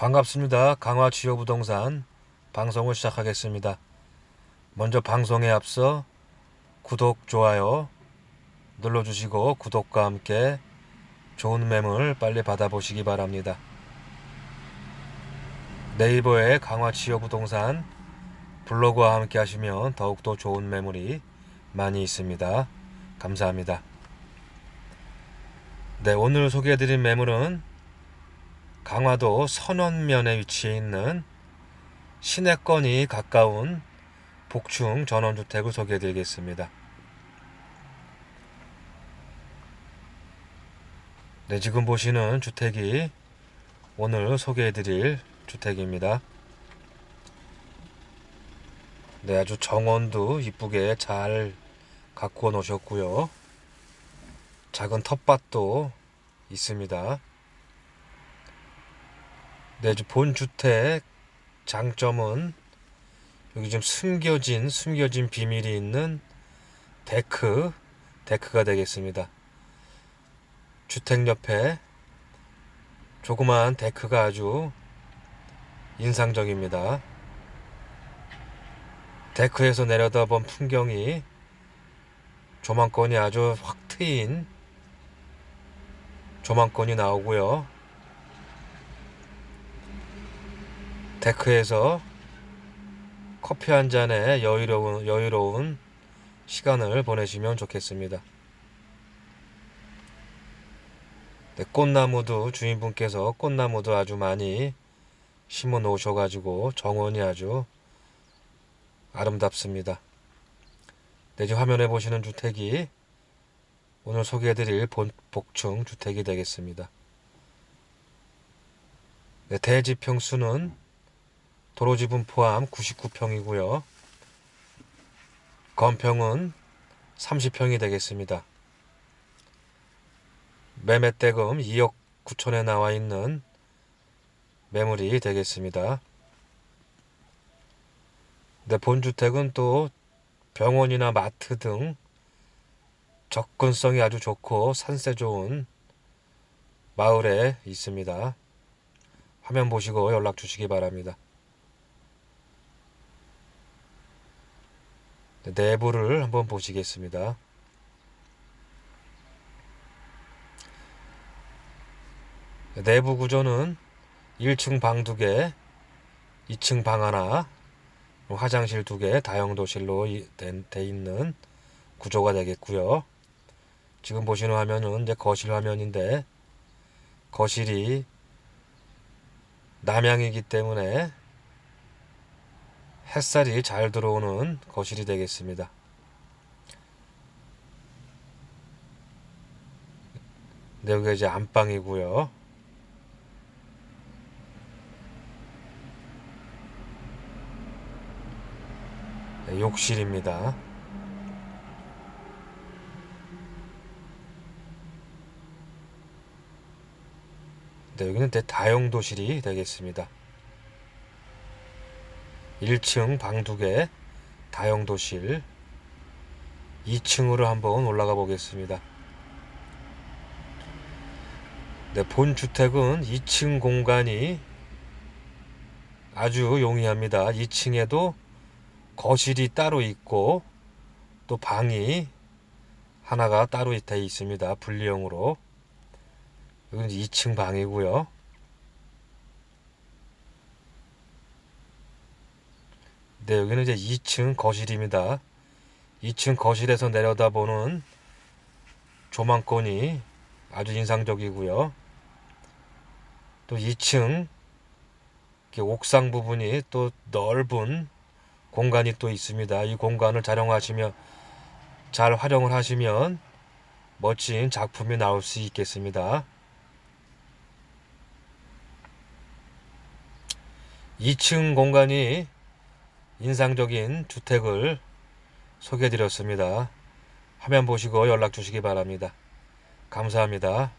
반갑습니다. 강화 지효부동산 방송을 시작하겠습니다. 먼저 방송에 앞서 구독, 좋아요 눌러주시고 구독과 함께 좋은 매물 빨리 받아보시기 바랍니다. 네이버에 강화 지효부동산 블로그와 함께 하시면 더욱더 좋은 매물이 많이 있습니다. 감사합니다. 네, 오늘 소개해드린 매물은 강화도 선원면에 위치해 있는 시내권이 가까운 복층 전원주택을 소개해 드리겠습니다. 네, 지금 보시는 주택이 오늘 소개해 드릴 주택입니다. 네, 아주 정원도 이쁘게 잘 가꾸어 놓으셨고요. 작은 텃밭도 있습니다. 네, 본 주택 장점은 여기 좀 숨겨진 숨겨진 비밀이 있는 데크 데크가 되겠습니다. 주택 옆에 조그마한 데크가 아주 인상적입니다. 데크에서 내려다본 풍경이 조망권이 아주 확 트인 조망권이 나오고요. 데크에서 커피 한 잔에 여유로운, 여유로운 시간을 보내시면 좋겠습니다. 네, 꽃나무도 주인분께서 꽃나무도 아주 많이 심어 놓으셔가지고 정원이 아주 아름답습니다. 네, 지금 화면에 보시는 주택이 오늘 소개해드릴 본, 복층 주택이 되겠습니다. 네, 대지 평수는 도로 지분 포함 99평이고요. 건평은 30평이 되겠습니다. 매매대금 2억 9천에 나와 있는 매물이 되겠습니다. 네, 본주택은 또 병원이나 마트 등 접근성이 아주 좋고 산세 좋은 마을에 있습니다. 화면 보시고 연락 주시기 바랍니다. 내부를 한번 보시겠습니다. 네, 내부 구조는 1층 방 2개, 2층 방 하나, 화장실 2개, 다용도실로 돼 있는 구조가 되겠고요. 지금 보시는 화면은 이제 거실 화면인데 거실이 남향이기 때문에 햇살이 잘 들어오는 거실이 되겠습니다. 네, 여기가 이제 안방이고요. 네, 욕실입니다. 네, 여기는 다용도실이 되겠습니다. 1층 방 2개 다용도실 2층으로 한번 올라가 보겠습니다. 네, 본 주택은 2층 공간이 아주 용이합니다. 2층에도 거실이 따로 있고 또 방이 하나가 따로 되어 있습니다. 분리형으로. 여기는 2층 방이고요. 네, 여기는 이제 2층 거실입니다. 2층 거실에서 내려다보는 조망권이 아주 인상적이고요. 또 2층 옥상 부분이 또 넓은 공간이 또 있습니다. 이 공간을 촬영하시면 잘 활용을 하시면 멋진 작품이 나올 수 있겠습니다. 2층 공간이 인상적인 주택을 소개해 드렸습니다. 화면 보시고 연락 주시기 바랍니다. 감사합니다.